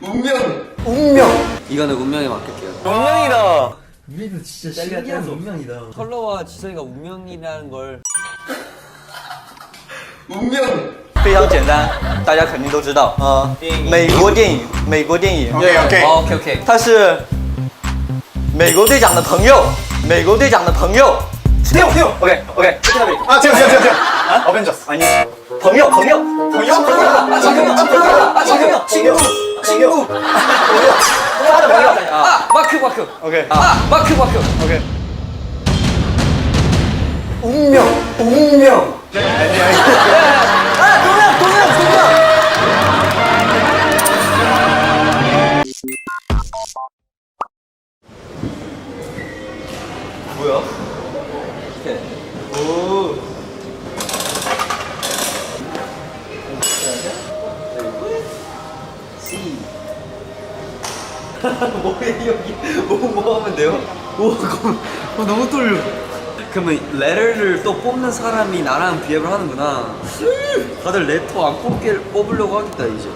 운명. 운명. 이거는 운명에 맡길게요. 운명이다. 우리도 진짜 신기한 운명이다. 컬러와 지성이가 운명이라는 걸 운명. 非常简单，大家肯定都知道啊、美国电影，美国电影，对，OK。 오케이 오케이. 他是美国队长的朋友，美国队长的朋友。 태용, 태용. OK OK， 아, 태용, 태용, 태용, 태용. 어벤져스. 啊你 검역 검역 검역 검역 아 장경혁 장경혁 아, 아, 아 친구. 친구. 하나 검역 아, 마크 마크. 오케이. 아 마크 마크. 오케이. 운명 운명. 네, 아 동명 동명 동명 뭐야? 네. 오. 뭐해 여기 뭐 하면 돼요? 오 그럼 어, 너무 떨려. 그러면 레터를 또 뽑는 사람이 나랑 비앱을 하는구나. 다들 레터 안 뽑길 뽑으려고 하겠다 이제.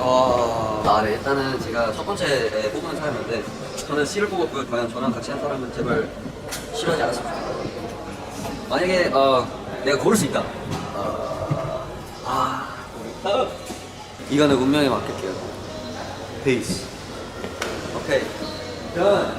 아, 아, 네. 일단은 제가 첫 번째 에, 뽑은 사람인데 저는 C를 뽑았고요. 과연 저랑 같이 한 사람은 제발 싫어하지 않았으면 좋겠다. 만약에 어, 내가 고를 수 있다. 어, 아, 이거는 운명에 맡길게요. 베이스. 오케이. 전.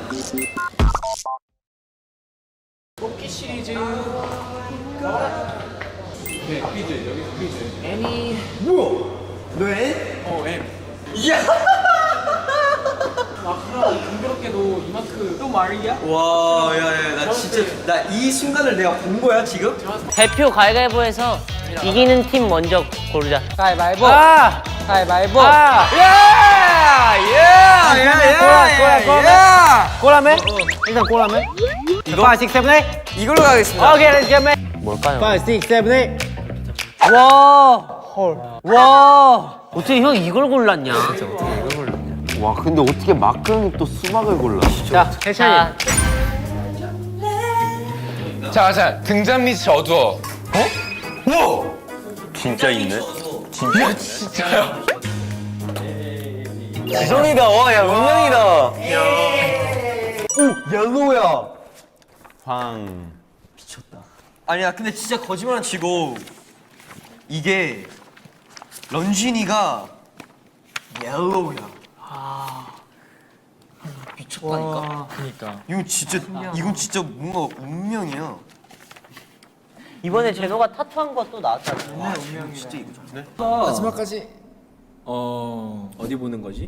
와, 야, 야, 나 진짜 나 이 순간을 내가 본 거야 지금? 대표 가위바위보에서 이기는 팀 먼저 고르자. 가위바위보. 아! 가위바위보. 아! 야, 꼬라, 꼬라, 꼬라. 꼬라매? 일단 꼬라매. 이거? 5, 6, 7, 8. 이걸로 가겠습니다. 오케이, let's get it. 뭘까요? 5, 6, 7, 8. 와! 헐. 와! 어떻게 형 이걸 골랐냐? 와, 근데 어떻게 마크형이 또 수박을 골라? 자, 해찬이. 자, 자, 등잔 밑이 어두워. 진짜 있네. 진짜요? 지성이다. 와, 야 운명이다. 옐로우야. 황. 아니야, 근데 진짜 거짓말은 치고 이게 런쥔이가 옐로우야. 아, 미쳤다니까. 그니까. 이건 진짜 이건 진짜 뭔가 운명이야. 이번에 제노가 타투한 것도 나왔잖아. 진짜 이거. 마지막까지 어 어디 보는 거지?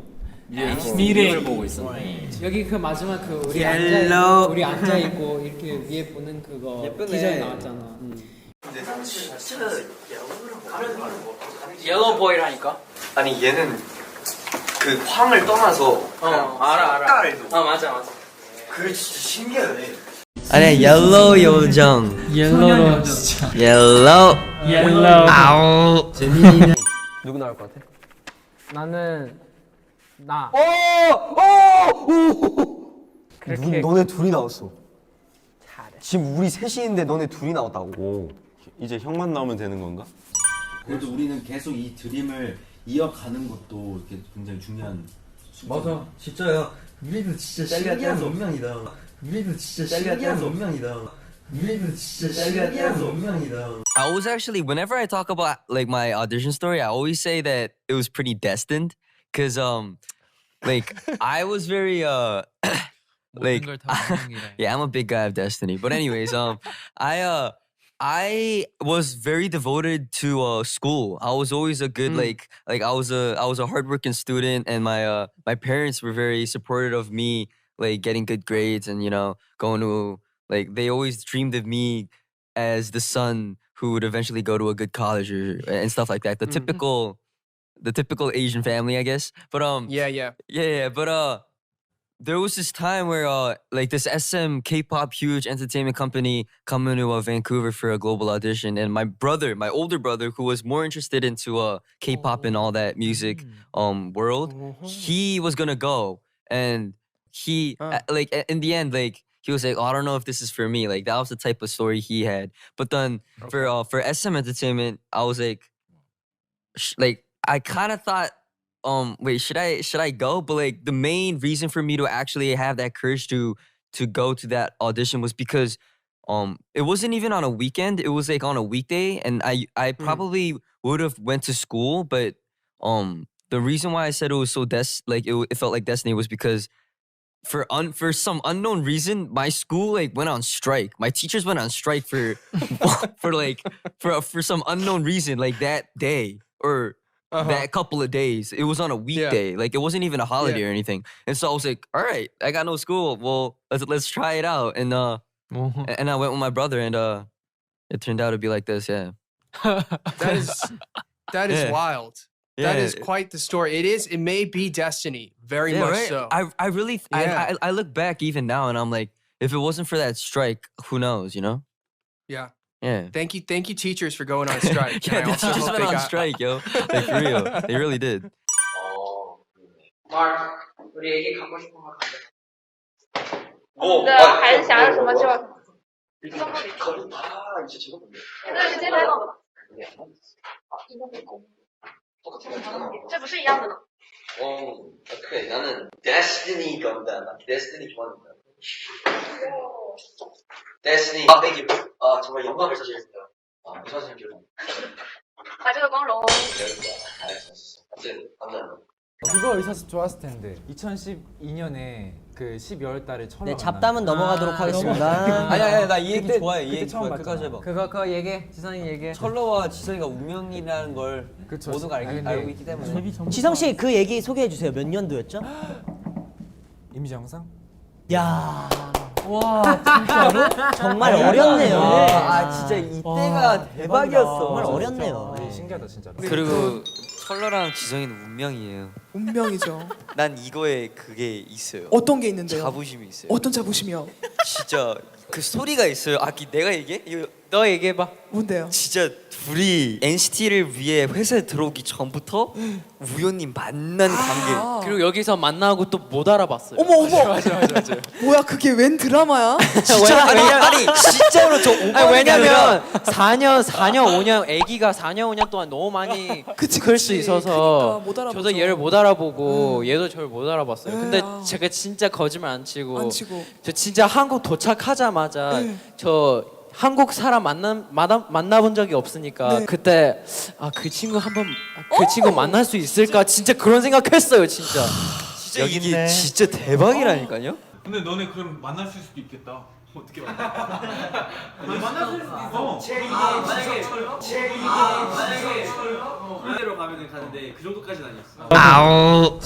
미래를 보고 있어. 여기 그 마지막 그 우리 옐로우. 앉아 우리 앉아 있고 이렇게 위에 보는 그거 예쁘네. 디자인 나왔잖아. 옐로우 보이라니까. 아니 얘는 그 황을 떠나서 어, 알아, 알아. 색깔도 아, 맞아, 맞아. 그게 진짜 신기하네. 아니 옐로우 요정. 옐로우. 옐로우. 옐로우. 아우. 누구 나올 것 같아? 나는 나. 누, 너네 둘이 나왔어. 지금 우리 셋이인데 너네 둘이 나왔다고. 오. 이제 형만 나오면 되는 건가? 그래도 우리는 계속 이 드림을 이어가는 것도 이렇게 굉장히 중요한. 맞아. 진짜야. 우리도 진짜 신기한 운명이다. 우리도 진짜 신기한 운명이다. I was actually whenever I talk about like my audition story, I always say that it was pretty destined because um like I was very uh like yeah, I'm a big guy of destiny. But anyways, um I uh I was very devoted to uh, school. I was always a good mm. like like I was a I was a hardworking student, and my uh, my parents were very supportive of me like getting good grades and you know going to like they always dreamed of me as the son who would eventually go to a good college or, and stuff like that. The typical, the typical Asian family, I guess. But um, Yeah, yeah. yeah, yeah. But uh, there was this time where uh, like this SM K-pop huge entertainment company coming to uh, Vancouver for a global audition, and my brother, my older brother, who was more interested into uh K-pop and all that music um world, he was gonna go, and he uh, like in the end like he was like, oh, I don't know if this is for me. Like that was the type of story he had. But then for uh, for SM Entertainment, I was like, sh- like I kind of thought um wait should I should I go? But like the main reason for me to actually have that courage to to go to that audition was because um it wasn't even on a weekend. It was like on a weekday, and I I probably would have went to school, but um the reason why I said it was so des like it, it felt like destiny was because for un for some unknown reason my school like went on strike. My teachers went on strike for for like for for some unknown reason like that day or Uh-huh. that couple of days. It was on a weekday. Like it wasn't even a holiday or anything. And so I was like, all right, I got no school. Well, let's let's try it out. And uh a- and I went with my brother and uh it turned out to be like this, yeah. That is that is Yeah. wild. Yeah. That is quite the story. It is. It may be destiny, very yeah, much right? so. I, I really, yeah. I, I, I look back even now, and I'm like, if it wasn't for that strike, who knows? You know? Yeah. Yeah. Thank you, thank you, teachers, for going on strike. yeah, the teachers went on got... strike, yo. Like for real, they really did. Mark, 这是这台吗？这不是一样的吗？ 어, 그래. 나는 데스티니 건다. 나 데스티니 좋아한다. 데스티니. 아, 땡큐. 아, 정말 영광을 사실했습니다. 아, 무슨 선생님 기억 把这个光荣 알았어. 아무튼, 감사합니다. 그거 의사스 좋았을 텐데 2012년에 그 12월 달에 철로 네, 잡담은 넘어가도록 하겠습니다. 아니 아니 나이 얘기 그때- 좋아해 이 그때 얘기 처음 좋아해 끝까지 봤잖아. 해봐 그거 그거 얘기해 지성이 얘기해 철러와 지성이가 운명이라는 걸 그쵸. 모두가 알기, 아니, 근데 알고 있기 때문에 지성 씨 그 얘기 소개해 주세요. 몇 년도였죠? 이미지 영상? 야. 와, 진짜로? 정말 어렸네요. 아 진짜 이때가 대박이었어 정말 어렸네요. 네, 신기하다 진짜로 그리고 철러랑 지성이는 운명이에요. 운명이죠. 난 이거에 그게 있어요. 어떤 게 있는데요? 자부심이 있어요. 어떤 자부심이요? 진짜 그 스토리가 있어요. 아, 기- 내가 얘기해? 이거 너 얘기해봐. 뭔데요? 진짜 둘이 NCT를 위해 회사에 들어오기 전부터 우연히 만난 관계. 그리고 여기서 만나고 또 못 알아봤어요. 어머 어머. 뭐야 그게 웬 드라마야? 진짜 아니 아니 진짜로 저 아니, 왜냐면 4년 4년 5년 아기가 4년 5년 동안 너무 많이 그치, 클 수 그치. 있어서 그러니까 못 알아보죠. 저도 얘를 못 알아보고 얘도 저를 못 알아봤어요. 네, 근데 아. 제가 진짜 거짓말 안 치고, 안 치고. 저 진짜 한국 도착하자마자 네. 저 한국 사람 만나 만나 만나본 적이 없으니까 네. 그때 아 그 친구 한번 그 친구 만날 수 있을까 진짜 그런 생각했어요 진짜. 진짜 이게 진짜 대박이라니까요. 근데 너네 그럼 만날 수도 있겠다. 어떻게 만나? 만날 수도 있어. 제 만약에 제 만약에 그대로 가면은 가는데 그 정도까지는 아니었어. 아우.